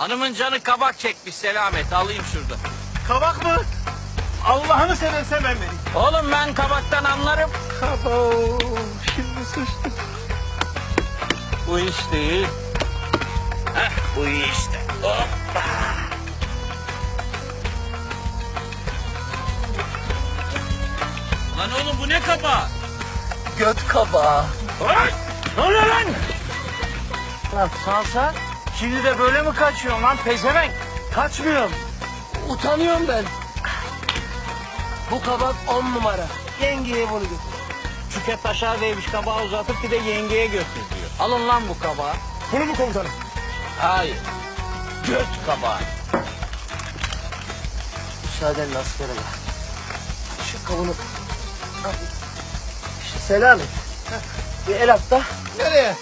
Hanımın canı kabak çekmiş selamet alayım şurada. Kabak mı? Allah'ını seversen ben vereyim. Oğlum ben kabaktan anlarım. Abo, şimdi sıçtık. Bu iş değil. Heh, bu işte. Hoppa. Lan oğlum bu ne kabağı? Göt kabağı. Ay! Ne oluyor lan? Lan salsa, şimdi de böyle mi kaçıyorsun lan pezevenk? Kaçmıyorum. Utanıyorum ben. Bu kabak on numara. Yengeye bunu götür. Şüket Taşar Beymiş kabağı uzatıp bir de yengeye götür diyor. Alın lan bu kabağı. Bunu mu komutanım? Hayır. Göt kabağı. Müsaadenle askerim. Şu kavunu... Selam et. Bir el at da. Nereye?